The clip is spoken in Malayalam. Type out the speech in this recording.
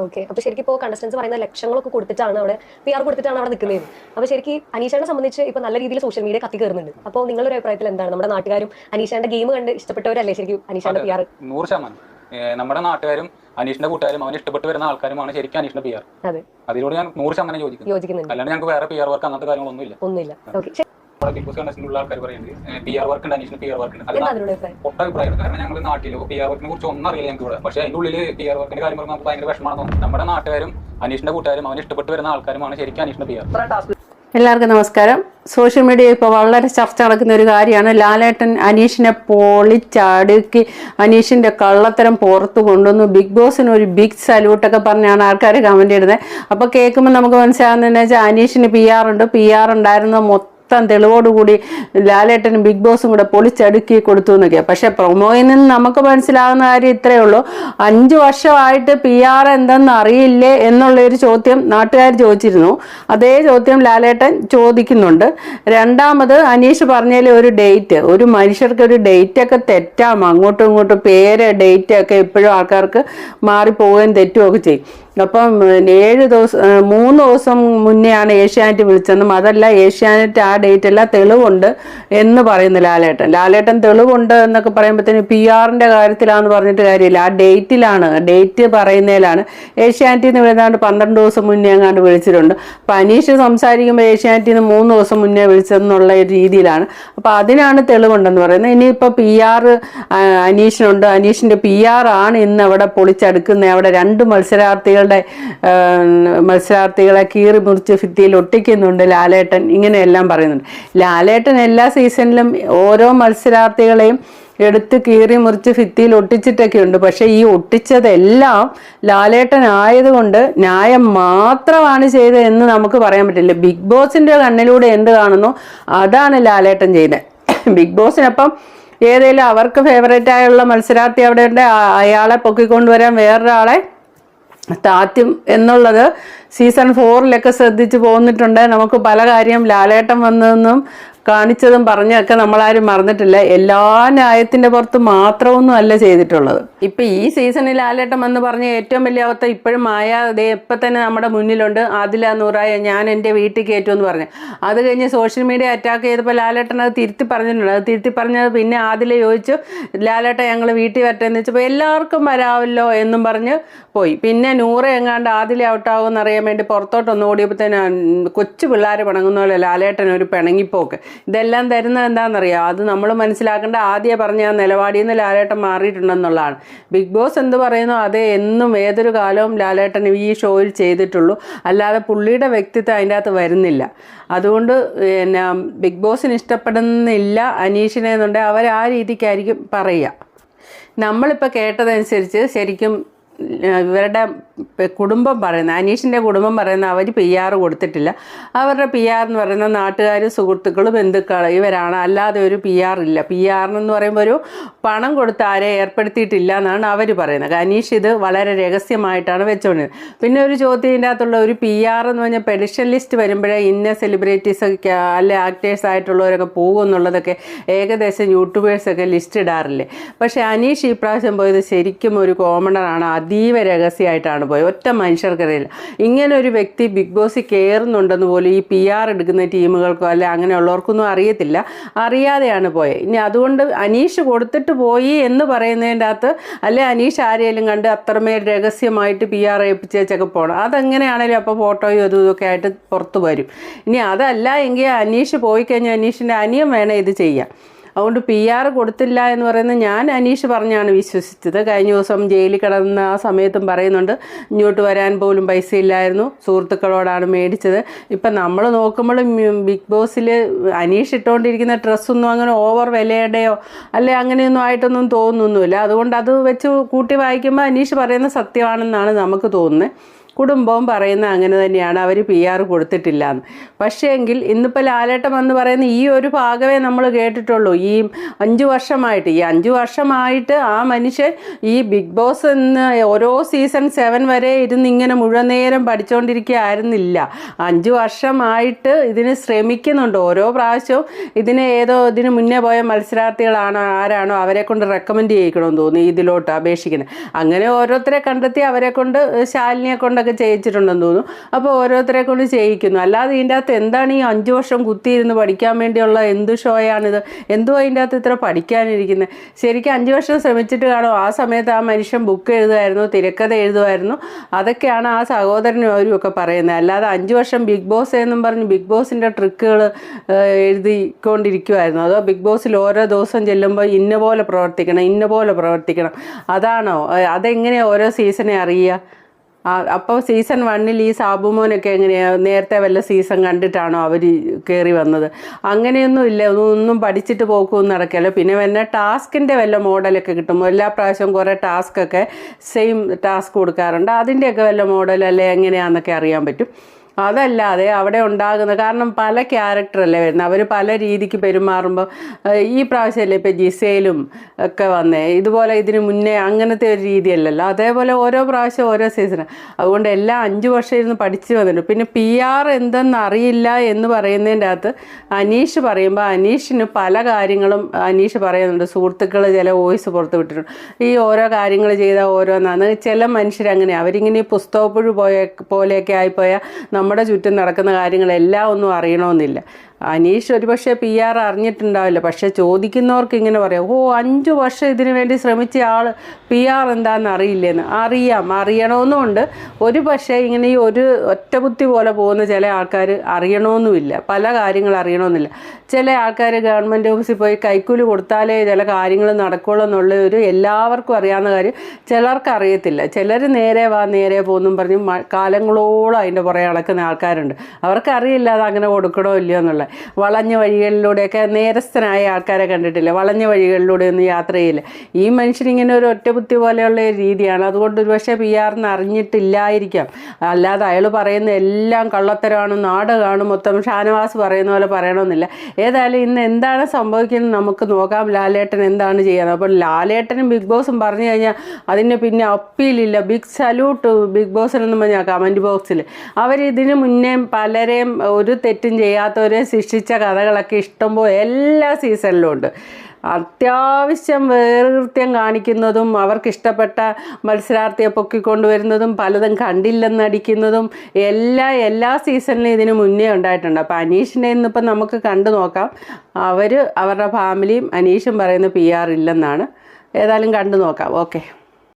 ഓക്കെ അപ്പൊ ശരിക്കും ഇപ്പോൾ കണ്ടസ്റ്റൻസ് പറയുന്ന ലക്ഷങ്ങളൊക്കെ കൊടുത്തിട്ടാണ് അവിടെ പി ആർ കൊടുത്തിട്ടാണ് അവിടെ നിൽക്കുന്നത് അപ്പൊ ശരിക്കും അനീഷാനെ സംബന്ധിച്ച് ഇപ്പൊ നല്ല രീതിയിൽ സോഷ്യൽ മീഡിയ കത്തി കയറുന്നുണ്ട് അപ്പോൾ നിങ്ങളുടെ അഭിപ്രായത്തിൽ എന്താണ്? നമ്മുടെ നാട്ടുകാരും അനീഷാന്റെ ഗെയിം കണ്ട് ഇഷ്ടപ്പെട്ടവരല്ലേ ശരിക്കും അനീഷാന്റെ പി ആർ നൂറ് ശതമാനം. നമ്മുടെ നാട്ടുകാരും അനീഷിന്റെ കൂട്ടുകാരും അവന് ഇഷ്ടപ്പെട്ട് വരുന്ന ആൾക്കാരുമാണ് ശരിക്കും അനീഷിന്റെ പി ആർ അതെ. അതിനോട് ഞാൻ നൂറ് ശതമാനം യോജിക്കുന്നു. അല്ലാണ്ട് ഞങ്ങൾക്ക് വേറെ പി ആർ വർക്ക് അങ്ങനത്തെ കാര്യങ്ങളൊന്നും ഇല്ല ഒന്നുമില്ല ഓക്കെ നമ്മുടെ ബിഗ് ബോസ് കണ്ടസ്റ്റിലുള്ള ആൾക്കാർ പറയുന്നത് പി ആർ വർക്ക് ഉണ്ട് അനീഷിന് പി ആർ വർക്ക് ഉണ്ട്. ഒട്ട അഭിപ്രായം കാരണം ഞങ്ങൾ നാട്ടിലോ പി ആർ വർക്കിനെ കുറിച്ച് ഒന്നും അറിയില്ല ഞങ്ങൾക്ക് ഇവിടെ. പക്ഷേ അതിന്റെ ഉള്ളിൽ പി ആർ വർക്കിന്റെ കാര്യം പറയുമ്പോൾ നമുക്ക് ഭയങ്കര വിഷമമാണ് തോന്നുന്നത് നമ്മുടെ നാട്ടുകാരും അനീഷിന്റെ കൂട്ടുകാരും അവന് ഇഷ്ടപ്പെട്ട് വരുന്ന ആൾക്കാരുമാണ് ശരിക്കും അനീഷിന്റെ പി ആർ എല്ലാവർക്കും നമസ്കാരം. സോഷ്യൽ മീഡിയ ഇപ്പോൾ വളരെ ചർച്ച നടക്കുന്ന ഒരു കാര്യമാണ്. ലാലേട്ടൻ അനീഷിനെ പൊളിച്ചടുക്കി അനീഷിന്റെ കള്ളത്തരം പുറത്ത് കൊണ്ടുവന്നു. ബിഗ് ബോസിന് ഒരു ബിഗ് സല്യൂട്ടൊക്കെ പറഞ്ഞാണ് ആൾക്കാർ കമന്റ് ഇടുന്നത്. അപ്പോൾ കേൾക്കുമ്പോൾ നമുക്ക് മനസ്സിലാകുന്നതെന്ന് വെച്ചാൽ അനീഷിന് പി ആർ ഉണ്ട്. പി ആർ ഉണ്ടായിരുന്ന മൊത്തം തെളിവോടുകൂടി ലാലേട്ടനും ബിഗ് ബോസും കൂടെ പൊളിച്ചടുക്കി കൊടുത്തു എന്നൊക്കെയാണ് പക്ഷെ പ്രൊമോയിൽ നിന്ന് നമുക്ക് മനസ്സിലാകുന്ന കാര്യം ഇത്രയേ ഉള്ളൂ. അഞ്ചു വർഷമായിട്ട് പി ആർ എന്തെന്ന് അറിയില്ലേ എന്നുള്ള ഒരു ചോദ്യം നാട്ടുകാർ ചോദിച്ചിരുന്നു. അതേ ചോദ്യം ലാലേട്ടൻ ചോദിക്കുന്നുണ്ട്. രണ്ടാമത് അനീഷ് പറഞ്ഞതിൽ ഒരു ഡേറ്റ് ഒരു മനുഷ്യർക്ക് ഒരു ഡേറ്റ് ഒക്കെ തെറ്റാം. അങ്ങോട്ടും ഇങ്ങോട്ടും പേര് ഡേറ്റ് ഒക്കെ എപ്പോഴും ആൾക്കാർക്ക് മാറിപ്പോവുകയും തെറ്റുമൊക്കെ ചെയ്യും. അപ്പം ഏഴ് ദിവസം മൂന്ന് ദിവസം മുന്നെയാണ് ഏഷ്യാനെറ്റ് വിളിച്ചെന്നും അതല്ല ഏഷ്യാനെറ്റ് ആ ഡേറ്റ് തെളിവുണ്ട് എന്ന് പറയുന്നു ലാലേട്ടൻ. ലാലേട്ടൻ തെളിവുണ്ട് എന്നൊക്കെ പറയുമ്പോഴത്തേന് പി ആറിന്റെ കാര്യത്തിലാന്ന് പറഞ്ഞിട്ട് കാര്യമില്ല. ആ ഡേറ്റിലാണ് ഡേറ്റ് പറയുന്നതിലാണ്. ഏഷ്യാനെറ്റിൽ നിന്ന് ഏതാണ്ട് പന്ത്രണ്ട് ദിവസം മുന്നേ എങ്ങാണ്ട് വിളിച്ചിട്ടുണ്ട്. അപ്പം അനീഷ് സംസാരിക്കുമ്പോൾ ഏഷ്യാനെറ്റിൽ നിന്ന് മൂന്ന് ദിവസം മുന്നേ വിളിച്ചതെന്നുള്ള രീതിയിലാണ്. അപ്പം അതിനാണ് തെളിവുണ്ടെന്ന് പറയുന്നത്. ഇനിയിപ്പോൾ പി ആർ അനീഷിനുണ്ട്. അനീഷിന്റെ പി ആർ ആണ് ഇന്ന് അവിടെ പൊളിച്ചെടുക്കുന്നത്. അവിടെ രണ്ട് മത്സരാർത്ഥികളുടെ മത്സരാർത്ഥികളെ കീറി മുറിച്ച് ഭിത്തിയിൽ ഒട്ടിക്കുന്നുണ്ട് ലാലേട്ടൻ. ഇങ്ങനെയെല്ലാം പറയുന്നുണ്ട് ലാലേട്ടൻ എല്ലാ സീസണിലും ഓരോ മത്സരാർത്ഥികളെയും എടുത്ത് കീറി മുറിച്ച് ഭിത്തിയിൽ ഒട്ടിച്ചിട്ടൊക്കെ ഉണ്ട്. പക്ഷെ ഈ ഒട്ടിച്ചതെല്ലാം ലാലേട്ടൻ ആയതുകൊണ്ട് ന്യായം മാത്രമാണ് ചെയ്തത് എന്ന് നമുക്ക് പറയാൻ പറ്റില്ല. ബിഗ് ബോസിന്റെ കണ്ണിലൂടെ എന്ത് കാണുന്നു? അതാണ് ലാലേട്ടൻ ചെയ്തത്. ബിഗ് ബോസിനൊപ്പം ഏതെങ്കിലും അവർക്ക് ഫേവറേറ്റ് ആയുള്ള മത്സരാർത്ഥി അവിടെ ഉണ്ട്. അയാളെ പൊക്കിക്കൊണ്ടുവരാൻ വേറൊരാളെ താറ്റും എന്നുള്ളത് സീസൺ ഫോറിലൊക്കെ ശ്രദ്ധിച്ചു പോന്നിട്ടുണ്ട്. നമുക്ക് പല കാര്യം ലാലേട്ടം വന്നതെന്നും കാണിച്ചതും പറഞ്ഞൊക്കെ നമ്മളാരും മറന്നിട്ടില്ല. എല്ലാ ന്യായത്തിന്റെ പുറത്ത് മാത്രമൊന്നും അല്ല ചെയ്തിട്ടുള്ളത്. ഇപ്പൊ ഈ സീസണിൽ ആലേട്ടം എന്ന് പറഞ്ഞ ഏറ്റവും വലിയ അവസ്ഥ ഇപ്പോഴും മായ ദേ ഇപ്പൊ തന്നെ നമ്മുടെ മുന്നിലുണ്ട്. ആദില നൂറായ ഞാൻ എന്റെ വീട്ടിൽ കയറ്റും എന്ന് പറഞ്ഞു. അത് കഴിഞ്ഞ് സോഷ്യൽ മീഡിയ അറ്റാക്ക് ചെയ്തപ്പോൾ ലാലേട്ടൻ അത് തിരുത്തി പറഞ്ഞിട്ടുണ്ട്. അത് തിരുത്തി പറഞ്ഞത് പിന്നെ ആദില ചോദിച്ചു ലാലേട്ടൻ ഞങ്ങൾ വീട്ടിൽ വരട്ടെ എന്ന് വെച്ചപ്പോൾ എല്ലാവർക്കും വരാവല്ലോ എന്നും പറഞ്ഞ് പോയി. പിന്നെ നൂറ് എങ്ങാണ്ട് ആദില ഔട്ടാകുമെന്ന് അറിയാൻ വേണ്ടി പുറത്തോട്ടൊന്ന് ഓടിയപ്പോൾ തന്നെ കൊച്ചു പിള്ളേർ പിണങ്ങുന്ന പോലെ ലാലേട്ടൻ ഒരു പിണങ്ങിപ്പോക്ക്. ഇതെല്ലാം തരുന്നത് എന്താണെന്നറിയാം? അത് നമ്മൾ മനസ്സിലാക്കേണ്ട ആദ്യം പറഞ്ഞ ആ നിലപാടിൽ നിന്ന് ലാലേട്ടൻ മാറിയിട്ടുണ്ടെന്നുള്ളതാണ്. ബിഗ് ബോസ് എന്ത് പറയുന്നു? അതേ എന്നും ഏതൊരു കാലവും ലാലേട്ടൻ ഈ ഷോയിൽ ചെയ്തിട്ടുള്ളൂ. അല്ലാതെ പുള്ളിയുടെ വ്യക്തിത്വം അതിന്റെ അകത്ത് വരുന്നില്ല. അതുകൊണ്ട് പിന്നെ ബിഗ് ബോസിന് ഇഷ്ടപ്പെടുന്നില്ല അനീഷിനെ എന്നുണ്ടെങ്കിൽ അവർ ആ രീതിക്കായിരിക്കും പറയുക. നമ്മളിപ്പോൾ കേട്ടതനുസരിച്ച് ശരിക്കും ഇവരുടെ കുടുംബം പറയുന്ന അനീഷിന്റെ കുടുംബം പറയുന്ന അവർ പി ആർ കൊടുത്തിട്ടില്ല. അവരുടെ പി ആർ എന്ന് പറയുന്ന നാട്ടുകാർ സുഹൃത്തുക്കൾ ബന്ധുക്കൾ ഇവരാണ്. അല്ലാതെ ഒരു പി ആർ ഇല്ല. പി എന്ന് പറയുമ്പോൾ ഒരു പണം കൊടുത്ത് ആരെ ഏർപ്പെടുത്തിയിട്ടില്ല എന്നാണ് അവർ പറയുന്നത്. അനീഷ് ഇത് വളരെ രഹസ്യമായിട്ടാണ് വെച്ചുകൊണ്ടിരുന്നത്. പിന്നെ ഒരു ചോദ്യത്തിന്റെ അകത്തുള്ള ഒരു പി ആർ എന്ന് പറഞ്ഞാൽ പെഡിഷൻ ലിസ്റ്റ് വരുമ്പോഴേ ഇന്ന സെലിബ്രിറ്റീസ് ഒക്കെ അല്ലെ ആക്ടേഴ്സ് ആയിട്ടുള്ളവരൊക്കെ പോകും എന്നുള്ളതൊക്കെ ഏകദേശം യൂട്യൂബേഴ്സൊക്കെ ലിസ്റ്റ് ഇടാറില്ലേ? പക്ഷേ അനീഷ് ഈ പ്രാവശ്യം പോയത് ശരിക്കും ഒരു കോമണറാണ് അതീവ രഹസ്യമായിട്ടാണ് പോയത്. ഒറ്റ മനുഷ്യർക്കറിയില്ല ഇങ്ങനെ ഒരു വ്യക്തി ബിഗ് ബോസിൽ കയറുന്നുണ്ടെന്ന് പോലും ഈ പി ആർ എടുക്കുന്ന ടീമുകൾക്കോ അല്ലെ അങ്ങനെയുള്ളവർക്കൊന്നും അറിയത്തില്ല. അറിയാതെയാണ് പോയത് ഇനി അതുകൊണ്ട് അനീഷ് കൊടുത്തിട്ട് പോയി എന്ന് പറയുന്നതിന്റെ അകത്ത് അല്ലെ അനീഷ് ആരെയും കണ്ട് അത്രമേൽ രഹസ്യമായിട്ട് പി ആർ ഏൽപ്പിച്ചേച്ചൊക്കെ പോകണം അതെങ്ങനെയാണേലും അപ്പോൾ ഫോട്ടോയും അതും ഇതൊക്കെ ആയിട്ട് പുറത്ത് വരും. ഇനി അതല്ല എങ്കിൽ അനീഷ് പോയി കഴിഞ്ഞാൽ അനീഷിന്റെ അനിയം വേണം ഇത് ചെയ്യാൻ അതുകൊണ്ട് പി ആർ കൊടുത്തില്ല എന്ന് പറയുന്നത് ഞാൻ അനീഷ് പറഞ്ഞാണ് വിശ്വസിച്ചത്. കഴിഞ്ഞ ദിവസം ജയിലിൽ കിടന്ന ആ സമയത്തും പറയുന്നുണ്ട് ഇങ്ങോട്ട് വരാൻ പോലും പൈസ ഇല്ലായിരുന്നു സുഹൃത്തുക്കളോടാണ് മേടിച്ചത്. ഇപ്പം നമ്മൾ നോക്കുമ്പോൾ ബിഗ് ബോസിൽ അനീഷ് ഇട്ടുകൊണ്ടിരിക്കുന്ന ഡ്രസ്സൊന്നും അങ്ങനെ ഓവർ വിലയുടെയോ അല്ലെ അങ്ങനെയൊന്നും ആയിട്ടൊന്നും തോന്നുന്നില്ല അതുകൊണ്ട് അത് വെച്ച് കൂട്ടി വായിക്കുമ്പോൾ അനീഷ് പറയുന്ന സത്യമാണെന്നാണ് നമുക്ക് തോന്നുന്നത് കുടുംബവും പറയുന്ന അങ്ങനെ തന്നെയാണ്. അവർ പി ആർ കൊടുത്തിട്ടില്ല എന്ന് പക്ഷേ എങ്കിൽ ഇന്നിപ്പോൾ ലാലേട്ടം എന്ന് പറയുന്ന ഈ ഒരു ഭാഗമേ നമ്മൾ കേട്ടിട്ടുള്ളൂ. ഈ അഞ്ച് വർഷമായിട്ട് ഈ അഞ്ച് വർഷമായിട്ട് ആ മനുഷ്യൻ ഈ ബിഗ് ബോസ് എന്ന് ഓരോ സീസൺ സെവൻ വരെ ഇരുന്ന് ഇങ്ങനെ മുഴുവൻ നേരം പഠിച്ചുകൊണ്ടിരിക്കുകയായിരുന്നില്ല അഞ്ച് വർഷമായിട്ട് ഇതിന് ശ്രമിക്കുന്നുണ്ട്. ഓരോ പ്രാവശ്യവും ഇതിന് ഏതോ ഇതിന് മുന്നേ പോയ മത്സരാർത്ഥികളാണോ ആരാണോ അവരെ കൊണ്ട് റെക്കമെൻഡ് ചെയ്യിക്കണമെന്ന് തോന്നി ഇതിലോട്ട് അപേക്ഷിക്കുന്നത്. അങ്ങനെ ഓരോരുത്തരെ കണ്ടെത്തി അവരെ കൊണ്ട് ശാലിനിയെ കൊണ്ടൊക്കെ ചെയ്യിച്ചിട്ടുണ്ടെന്ന് തോന്നുന്നു. അപ്പോൾ ഓരോരുത്തരെ കൊണ്ട് ചെയ്യിക്കുന്നു. അല്ലാതെ ഇതിന്റെ അകത്ത് എന്താണ് ഈ അഞ്ച് വർഷം കുത്തിയിരുന്ന് പഠിക്കാൻ വേണ്ടിയുള്ള എന്ത് ഷോയാണിത് എന്തോ അതിന്റെ അകത്ത് ഇത്ര പഠിക്കാനിരിക്കുന്നത് ശരിക്കും അഞ്ച് വർഷം ശ്രമിച്ചിട്ട് കാണും. ആ സമയത്ത് ആ മനുഷ്യൻ ബുക്ക് എഴുതുമായിരുന്നു തിരക്കഥ എഴുതുമായിരുന്നു. അതൊക്കെയാണ് ആ സഹോദരനും അവരും ഒക്കെ പറയുന്നത്. അല്ലാതെ അഞ്ച് വർഷം ബിഗ് ബോസ് എന്നും പറഞ്ഞ് ബിഗ് ബോസിന്റെ ട്രിക്കുകൾ എഴുതിക്കൊണ്ടിരിക്കുമായിരുന്നു. അതോ ബിഗ് ബോസിൽ ഓരോ ദിവസം ചെല്ലുമ്പോൾ ഇന്ന പോലെ പ്രവർത്തിക്കണം ഇന്ന പോലെ പ്രവർത്തിക്കണം. അതാണോ? അതെങ്ങനെയാണ് ഓരോ സീസണെ അറിയുക? അപ്പോൾ സീസൺ വണ്ണിൽ ഈ സാബുമോനൊക്കെ എങ്ങനെയാണ് നേരത്തെ വല്ല സീസൺ കണ്ടിട്ടാണോ അവർ കയറി വന്നത്? അങ്ങനെയൊന്നും ഇല്ല. ഒന്നും പഠിച്ചിട്ട് പോക്കൊന്നും നടക്കില്ല. പിന്നെ വല്ല ടാസ്കിന്റെ വല്ല മോഡലൊക്കെ കിട്ടുമ്പോൾ എല്ലാ പ്രാവശ്യവും കുറേ ടാസ്കൊക്കെ സെയിം ടാസ്ക് കൊടുക്കാറുണ്ട്. അതിന്റെയൊക്കെ വല്ല മോഡൽ അല്ലെ? എങ്ങനെയാണെന്നൊക്കെ അറിയാൻ പറ്റും. അതല്ലാതെ അവിടെ ഉണ്ടാകുന്ന കാരണം പല ക്യാരക്ടറല്ലേ വരുന്നത്. അവർ പല രീതിക്ക് പെരുമാറുമ്പോൾ ഈ പ്രാവശ്യമല്ലേ ഇപ്പോൾ ജിസേലും ഒക്കെ വന്നേ. ഇതുപോലെ ഇതിന് മുന്നേ അങ്ങനത്തെ ഒരു രീതിയല്ലല്ലോ. അതേപോലെ ഓരോ പ്രാവശ്യം ഓരോ സീസൺ അതുകൊണ്ട് എല്ലാം അഞ്ച് വർഷം ഇരുന്ന് പഠിച്ചു വന്നിട്ടുണ്ട്. പിന്നെ പി ആർ എന്തെന്ന് അറിയില്ല എന്ന് പറയുന്നതിന്റെ അകത്ത് അനീഷ് പറയുമ്പോൾ അനീഷിന് പല കാര്യങ്ങളും അനീഷ് പറയുന്നുണ്ട്. സുഹൃത്തുക്കൾ ചില വോയിസ് പുറത്ത് വിട്ടിട്ടുണ്ട്. ഈ ഓരോ കാര്യങ്ങൾ ചെയ്താൽ ഓരോന്നാണ് ചില മനുഷ്യരങ്ങനെ അവരിങ്ങനെ പുസ്തകപ്പുഴു പോയ പോലെയൊക്കെ ആയിപ്പോയാൽ നമ്മുടെ ചുറ്റും നടക്കുന്ന കാര്യങ്ങളെല്ലാം ഒന്നും അറിയണമെന്നില്ല. അനീഷ് ഒരുപക്ഷെ പി ആർ അറിഞ്ഞിട്ടുണ്ടാവില്ല. പക്ഷെ ചോദിക്കുന്നവർക്ക് ഇങ്ങനെ പറയാം ഓ അഞ്ച് വർഷം ഇതിനു വേണ്ടി ശ്രമിച്ച ആൾ പി ആർ എന്താണെന്ന് അറിയില്ലെന്ന്. അറിയാം അറിയണമെന്നുമുണ്ട് ഒരു പക്ഷേ ഇങ്ങനെ ഈ ഒരു ഒറ്റബുദ്ധി പോലെ പോകുന്ന ചില ആൾക്കാർ അറിയണമെന്നുമില്ല പല കാര്യങ്ങൾ അറിയണമെന്നില്ല ചില ആൾക്കാർ ഗവൺമെന്റ് ഓഫീസിൽ പോയി കൈക്കൂലി കൊടുത്താലേ ചില കാര്യങ്ങൾ നടക്കുള്ളൂ എന്നുള്ള ഒരു എല്ലാവർക്കും അറിയാവുന്ന കാര്യം ചിലർക്ക് അറിയത്തില്ല. ചിലർ നേരെ വാ നേരെ പോകുന്നും പറഞ്ഞ് കാലങ്ങളോളം അതിന്റെ പുറകെ നടക്കുന്ന ആൾക്കാരുണ്ട്. അവർക്ക് അറിയില്ല അത് അങ്ങനെ കൊടുക്കണോ ഇല്ലയോ എന്നുള്ള. വളഞ്ഞ വഴികളിലൂടെയൊക്കെ നേരസ്ഥനായ ആൾക്കാരെ കണ്ടിട്ടില്ല. വളഞ്ഞ വഴികളിലൂടെ ഒന്നും യാത്ര ചെയ്യില്ല. ഈ മനുഷ്യനിങ്ങനെ ഒരു ഒറ്റബുദ്ധി പോലെയുള്ള രീതിയാണ്. അതുകൊണ്ട് ഒരുപക്ഷെ പി ആറിന് അറിഞ്ഞിട്ടില്ലായിരിക്കാം. അല്ലാതെ അയാൾ പറയുന്ന എല്ലാം കള്ളത്തരമാണ് നാടകമാണ് മൊത്തം. ഷാനവാസ് പറയുന്ന പോലെ പറയണമെന്നില്ല. ഏതായാലും ഇന്ന് എന്താണ് സംഭവിക്കുന്നത് നമുക്ക് നോക്കാം. ലാലേട്ടൻ എന്താണ് ചെയ്യുന്നത്? അപ്പോൾ ലാലേട്ടനും ബിഗ് ബോസും പറഞ്ഞു കഴിഞ്ഞാൽ അതിന് പിന്നെ അപ്പീലില്ല. ബിഗ് സല്യൂട്ട് ബിഗ് ബോസിനെന്ന് പറഞ്ഞാൽ കമന്റ് ബോക്സിൽ അവർ മുന്നേ പലരെയും ഒരു തെറ്റും ചെയ്യാത്തവരെ ശിക്ഷിച്ച കഥകളൊക്കെ ഇഷ്ടംപോലെ എല്ലാ സീസണിലും ഉണ്ട് അത്യാവശ്യം വേർകൃത്യം കാണിക്കുന്നതും അവർക്കിഷ്ടപ്പെട്ട മത്സരാർത്ഥിയെ പൊക്കിക്കൊണ്ടുവരുന്നതും പലതും കണ്ടില്ലെന്നടിക്കുന്നതും എല്ലാ എല്ലാ സീസണിലും ഇതിന് മുന്നേ ഉണ്ടായിട്ടുണ്ട്. അപ്പോൾ അനീഷിനെ ഇന്നിപ്പം നമുക്ക് കണ്ടു നോക്കാം. അവർ അവരുടെ ഫാമിലിയും അനീഷും പറയുന്ന പി ആർ ഇല്ലെന്നാണ്. ഏതായാലും കണ്ടു നോക്കാം. ഓക്കെ.